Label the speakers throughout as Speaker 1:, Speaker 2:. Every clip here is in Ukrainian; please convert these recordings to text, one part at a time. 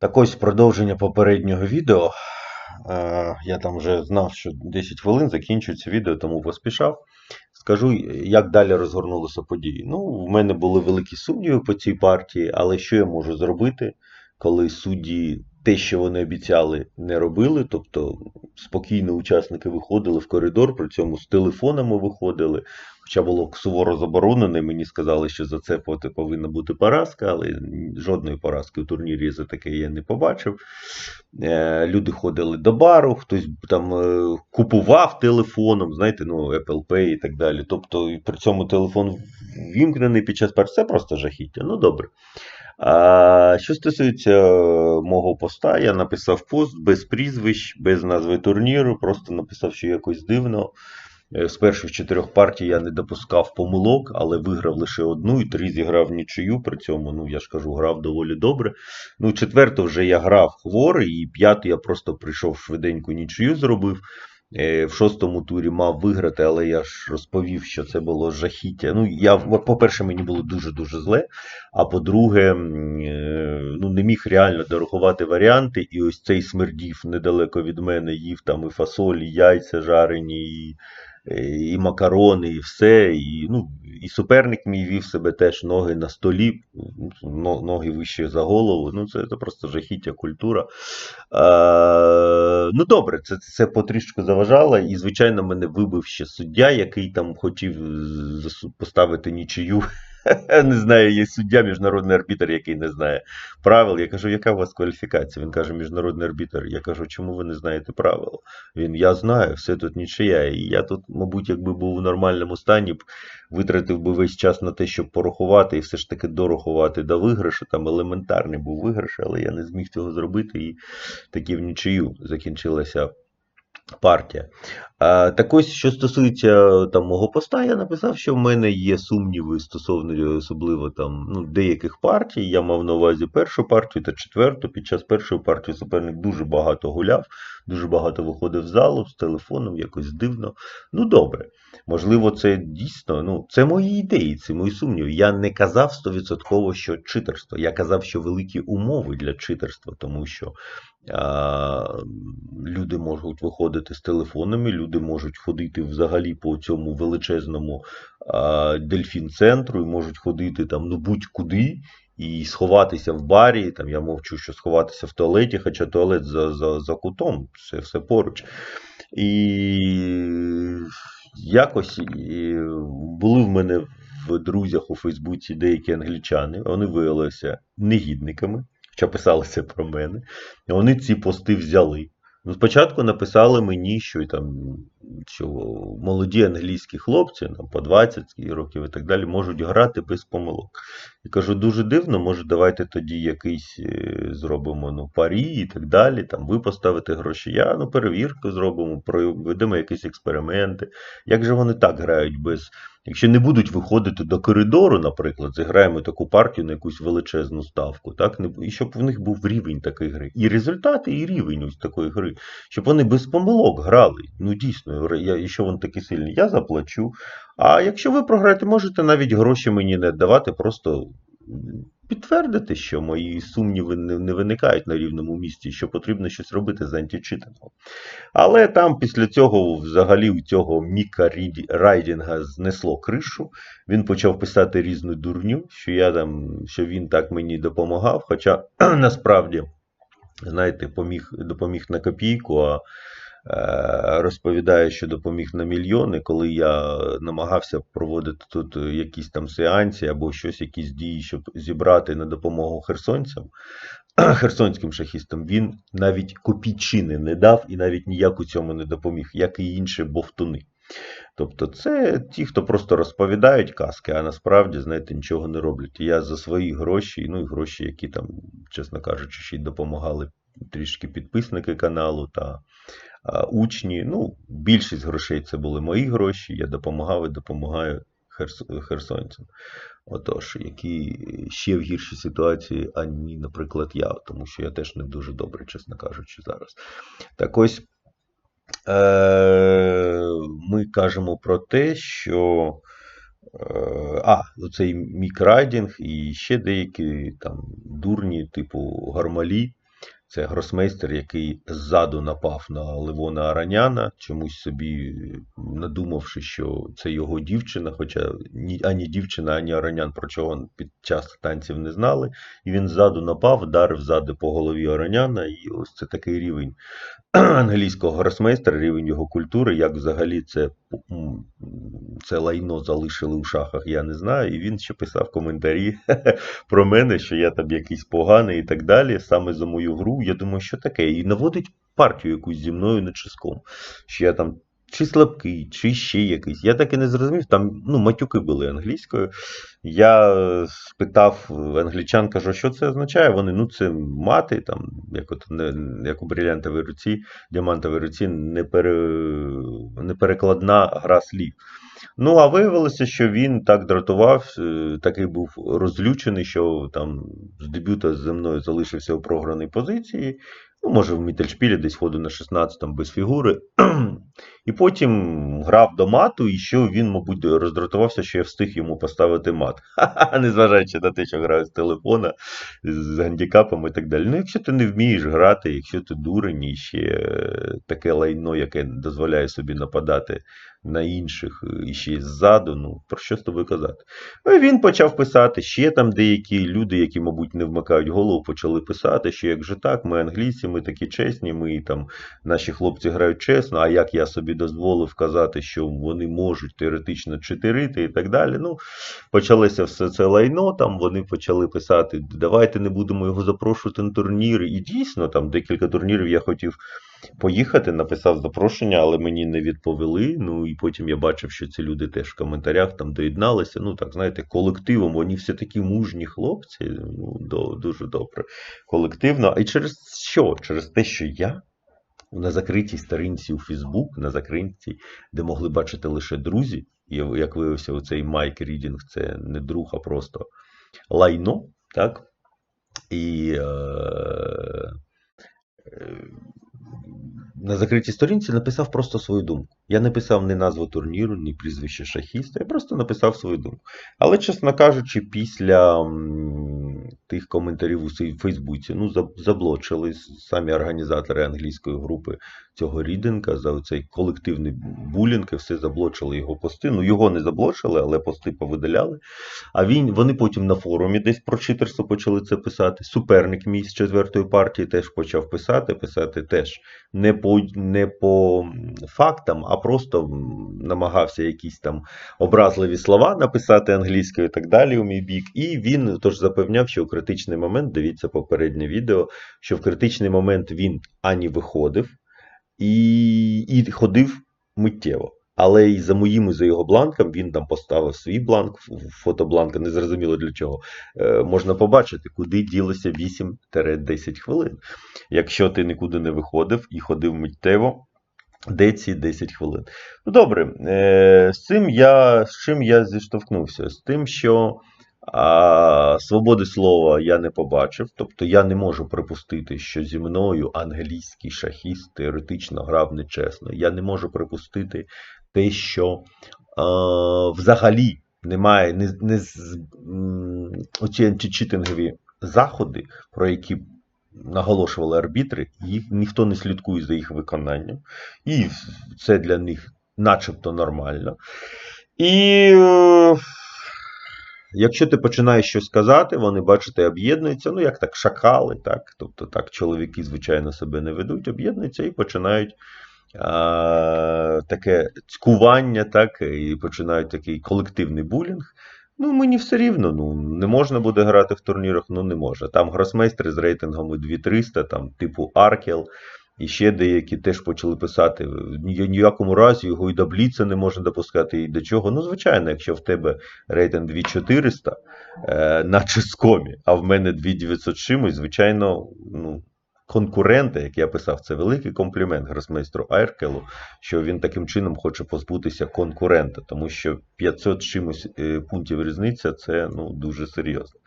Speaker 1: Так ось продовження попереднього відео. Е, Я там вже знав, що 10 хвилин закінчується відео, тому поспішав. Скажу, як далі розгорнулися події. Ну, в мене були великі сумніви по цій партії, але що я можу зробити, коли судді те, що вони обіцяли, не робили. Тобто спокійно учасники виходили в коридор, при цьому з телефонами виходили. Хоча було суворо заборонено, мені сказали, що за це повинна бути поразка, але жодної поразки у турнірі за таке я не побачив. Е, Люди ходили до бару, хтось там е, купував телефоном, знаєте, ну, Apple Pay і так далі. Тобто при цьому телефон вімкнений під час пар. Це просто жахіття. Ну добре. А що стосується е, мого поста, я написав пост без прізвищ, без назви турніру, просто написав, що якось дивно. Е, З перших чотирьох партій я не допускав помилок, але виграв лише одну і три зіграв нічию. При цьому, ну я ж кажу, грав доволі добре. Ну, четверту вже я грав хворий, і п'яту я просто прийшов швиденько нічию зробив. Е, В шостому турі мав виграти, але я ж розповів, що це було жахіття. Ну, я, по-перше, мені було дуже-дуже зле. А по-друге, е, ну, не міг реально дорахувати варіанти, і ось цей смердів недалеко від мене їв там і фасолі, і яйця жарені, і, і макарони, і все. І, ну, і суперник мій вів себе теж ноги на столі, ноги вище за голову. Ну, це, це просто жахіття культура. Е, ну, добре, це, це потрішку заважало, і, звичайно, мене вибив ще суддя, який там хотів поставити нічию. Не знаю, є суддя, міжнародний арбітр, який не знає правил. Я кажу, яка у вас кваліфікація? Він каже, міжнародний арбітр. Я кажу, чому ви не знаєте правил? Він, я знаю, все тут нічия. І я тут, мабуть, якби був у нормальному стані, витратив би весь час на те, щоб порахувати і все ж таки дорахувати до виграшу. Там елементарний був виграш, але я не зміг цього зробити. І таки в нічию закінчилася партія. Так ось, що стосується там мого поста, я написав, що в мене є сумніви стосовно особливо там ну, деяких партій. Я мав на увазі першу партію та четверту. Під час першої партії суперник дуже багато гуляв, дуже багато виходив з залу з телефоном, якось дивно. Ну добре, можливо, це дійсно. Ну, це мої ідеї, це мої сумніви. Я не казав стовідсотково, що читерство. Я казав, що великі умови для читерства, тому що а, люди можуть виходити з телефонами, люди можуть ходити взагалі по цьому величезному дельфін-центру і можуть ходити там ну будь-куди. І сховатися в барі, там я мовчу, що сховатися в туалеті, хоча туалет за, за, за кутом, це все поруч. І якось і були в мене в друзях у Фейсбуці деякі англічани, вони виявилися негідниками, хоча писалися про мене. І вони ці пости взяли. Ну, спочатку написали мені, що там що молоді англійські хлопці, там, по 20 років і так далі, можуть грати без помилок. Я кажу, дуже дивно, може, давайте тоді якийсь е, зробимо ну, парі і так далі. Там ви поставите гроші. Я ну, перевірку зробимо, проведемо якісь експерименти. Як же вони так грають без. Якщо не будуть виходити до коридору, наприклад, зіграємо таку партію на якусь величезну ставку, так? І щоб в них був рівень такої гри. І результати, і рівень ось такої гри. Щоб вони без помилок грали. Ну дійсно, я, якщо вони такі сильні, я заплачу. А якщо ви програєте, можете навіть гроші мені не давати, просто підтвердити, що мої сумніви не, виникають на рівному місці, що потрібно щось робити з античитингом. Але там після цього взагалі у цього Міка Райдінга знесло кришу. Він почав писати різну дурню, що я там, що він так мені допомагав. Хоча насправді, знаєте, поміг, допоміг на копійку, а розповідає, що допоміг на мільйони, коли я намагався проводити тут якісь там сеанси або щось, якісь дії, щоб зібрати на допомогу херсонцям, херсонським шахістам, він навіть копійчини не дав і навіть ніяк у цьому не допоміг, як і інші бовтуни. Тобто це ті, хто просто розповідають казки, а насправді, знаєте, нічого не роблять. Я за свої гроші, ну і гроші, які там, чесно кажучи, ще й допомагали трішки підписники каналу та учні. Ну, більшість грошей це були мої гроші. Я допомагав і допомагаю херсонцям. Отож, які ще в гіршій ситуації, ані, наприклад, я, тому що я теж не дуже добре, чесно кажучи, зараз. Так ось е, ми кажемо про те, що. е, А, оцей мікрайдінг і ще деякі там дурні, типу Гармалі, Це гросмейстер, який ззаду напав на Левона Араняна, чомусь собі надумавши, що це його дівчина, хоча ні, ані дівчина, ані Аранян про чого під час танців не знали. І він ззаду напав, вдарив ззаду по голові Араняна, і ось це такий рівень англійського гросмейстера, рівень його культури, як взагалі це, це лайно залишили у шахах, я не знаю. І він ще писав коментарі про мене, що я там якийсь поганий і так далі, саме за мою гру. Я думаю, що таке? І наводить партію якусь зі мною на чиском. Що я там чи слабкий, чи ще якийсь. Я так і не зрозумів. Там ну, матюки були англійською. Я е, спитав англічан, кажу, що це означає? Вони, ну, це мати, там, як, от, не, як у брилянтовій руці, діамантовій руці, не, пере, не перекладна гра слів. Ну, а виявилося, що він так дратував, е, такий був розлючений, що там з дебюта зі мною залишився у програній позиції. Ну, може, в Мітельшпілі десь ходу на 16 там без фігури. І потім грав до мату, і що він, мабуть, роздратувався, що я встиг йому поставити мат. Незважаючи на те, що граю з телефона, з гандікапом і так далі. Ну, якщо ти не вмієш грати, якщо ти дурень і ще е, таке лайно, яке дозволяє собі нападати на інших е, і ще ззаду, ну про що з тобою казати? Ну, він почав писати. Ще там деякі люди, які, мабуть, не вмикають голову, почали писати, що як же так, ми англійці, ми такі чесні, ми там наші хлопці грають чесно. А як я собі дозволив казати, що вони можуть теоретично читерити і так далі. Ну, почалося все це лайно. Там вони почали писати: давайте не будемо його запрошувати на турніри. І дійсно, там декілька турнірів я хотів поїхати, написав запрошення, але мені не відповіли. Ну і потім я бачив, що ці люди теж в коментарях там доєдналися. Ну так, знаєте, колективом. Вони все такі мужні хлопці. Ну, до, дуже добре. Колективно. І через що? Через те, що я. На закритій сторінці у Фейсбук, на закритій, де могли бачити лише друзі, і як виявився, оцей Майк Рідінг це не друг, а просто лайно, так? І е, е, на закритій сторінці написав просто свою думку. Я не писав ні назву турніру, ні прізвище шахіста, я просто написав свою думку. Але, чесно кажучи, після тих коментарів у Фейсбуці, ну, заблочили самі організатори англійської групи цього рідинга за цей колективний булінг, і все заблочили його пости. Ну, його не заблочили, але пости повидаляли. А він, вони потім на форумі десь про читерство почали це писати. Суперник мій з четвертої партії теж почав писати, писати теж не по, не по фактам, а просто намагався якісь там образливі слова написати англійською і так далі у мій бік. І він тож запевняв, що у критичний момент, дивіться попереднє відео, що в критичний момент він ані виходив і, і ходив миттєво. Але і за моїм, і за його бланком він там поставив свій бланк, ф- фотобланк, незрозуміло для чого. Е, можна побачити, куди ділося 8-10 хвилин. Якщо ти нікуди не виходив і ходив миттєво, де ці 10 хвилин? Ну добре, е, з цим я з чим я зіштовхнувся? З тим, що а, свободи слова я не побачив, тобто я не можу припустити, що зі мною англійський шахіст теоретично грав нечесно. Я не можу припустити те, що взагалі немає не, не оці античитингові заходи, про які наголошували арбітри, їх ніхто не слідкує за їх виконанням, і це для них начебто нормально. І е, якщо ти починаєш щось казати, вони, бачите, об'єднуються, ну як так, шакали, так, тобто так, чоловіки, звичайно, себе не ведуть, об'єднуються і починають таке цькування, так, і починають такий колективний булінг. Ну, мені все рівно, ну, не можна буде грати в турнірах, ну не можна. Там гросмейстри з рейтингами 2300, там, типу Аркел, і ще деякі теж почали писати, ні, ніякому разі його і до Бліца не можна допускати, і до чого. Ну, звичайно, якщо в тебе рейтинг 2400 е, на чискомі, а в мене 2900 чимось, звичайно, ну, конкуренти, як я писав, це великий комплімент гросмейстру Айркелу, що він таким чином хоче позбутися конкурента, тому що 500 чимось е, пунктів різниця це ну, дуже серйозно.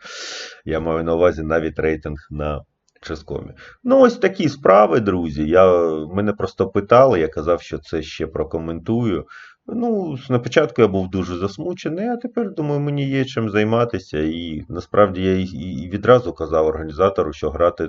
Speaker 1: Я маю на увазі навіть рейтинг на Ческомі. Ну, ось такі справи, друзі. Я, мене просто питали, я казав, що це ще прокоментую. Ну, на початку я був дуже засмучений, а тепер думаю, мені є чим займатися. І насправді я і відразу казав організатору, що грати